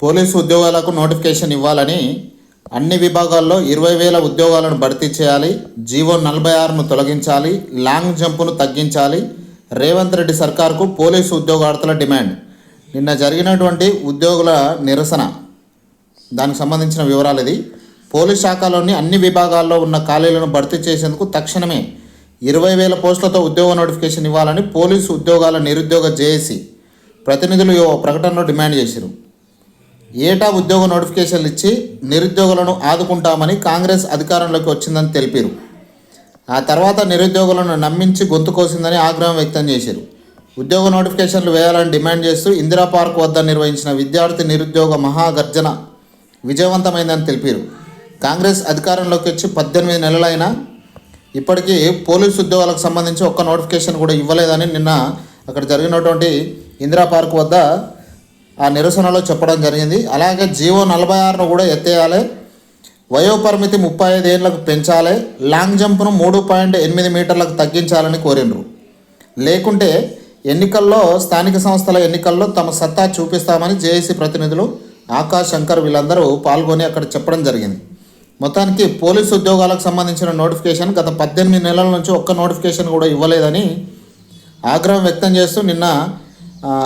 Police ఉద్యోగాలకు notification ఇవ్వాలని అన్ని విభాగాల్లో ఇరవై వేల ఉద్యోగాలను భర్తీ చేయాలి జీవో నలభై ఆరును తొలగించాలి లాంగ్ జంపును తగ్గించాలి రేవంత్ రెడ్డి సర్కార్కు పోలీసు ఉద్యోగార్థుల డిమాండ్. నిన్న జరిగినటువంటి ఉద్యోగుల నిరసన. దానికి సంబంధించిన వివరాలు ఇది. పోలీస్ శాఖలోని అన్ని విభాగాల్లో ఉన్న ఖాళీలను భర్తీ చేసేందుకు తక్షణమే ఇరవై వేల పోస్టులతో ఉద్యోగ నోటిఫికేషన్ ఇవ్వాలని పోలీసు ఉద్యోగాల నిరుద్యోగ జేఏసీ ప్రతినిధులు ఓ ప్రకటనలో డిమాండ్ చేశారు ఏటా ఉద్యోగ నోటిఫికేషన్లు ఇచ్చి నిరుద్యోగులను ఆదుకుంటామని కాంగ్రెస్ అధికారంలోకి వచ్చిందని తెలిపారు. ఆ తర్వాత నిరుద్యోగులను నమ్మించి గొంతు కోసిందని ఆగ్రహం వ్యక్తం చేశారు. ఉద్యోగ నోటిఫికేషన్లు వేయాలని డిమాండ్ చేస్తూ ఇందిరా పార్క్ వద్ద నిర్వహించిన విద్యార్థి నిరుద్యోగ మహాగర్జన విజయవంతమైందని తెలిపారు. కాంగ్రెస్ అధికారంలోకి వచ్చి పద్దెనిమిది నెలలైనా ఇప్పటికీ పోలీసు ఉద్యోగాలకు సంబంధించి ఒక్క నోటిఫికేషన్ కూడా ఇవ్వలేదని నిన్న అక్కడ జరిగినటువంటి ఇందిరా పార్క్ వద్ద ఆ నిరసనలో చెప్పడం జరిగింది. అలాగే జీవో నలభై ఆరును కూడా ఎత్తేయాలి. వయోపరిమితి ముప్పై ఐదు ఏళ్ళకు పెంచాలి. లాంగ్ జంప్ను మూడు పాయింట్ ఎనిమిది మీటర్లకు తగ్గించాలని కోరినరు లేకుంటే ఎన్నికల్లో స్థానిక సంస్థల ఎన్నికల్లో తమ సత్తా చూపిస్తామని జేఏసీ ప్రతినిధులు ఆకాష్ శంకర్ వీళ్ళందరూ పాల్గొని అక్కడ చెప్పడం జరిగింది. మొత్తానికి పోలీసు ఉద్యోగాలకు సంబంధించిన నోటిఫికేషన్ గత పద్దెనిమిది నెలల నుంచి ఒక్క నోటిఫికేషన్ కూడా ఇవ్వలేదని ఆగ్రహం వ్యక్తం చేస్తూ నిన్న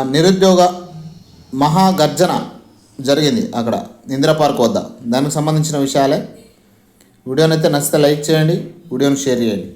నిరుద్యోగ మహాగర్జన జరిగింది అక్కడ ఇందిరా పార్క్ వద్ద. దానికి సంబంధించిన విషయాలే. వీడియోనైతే నచ్చితే లైక్ చేయండి వీడియోని షేర్ చేయండి.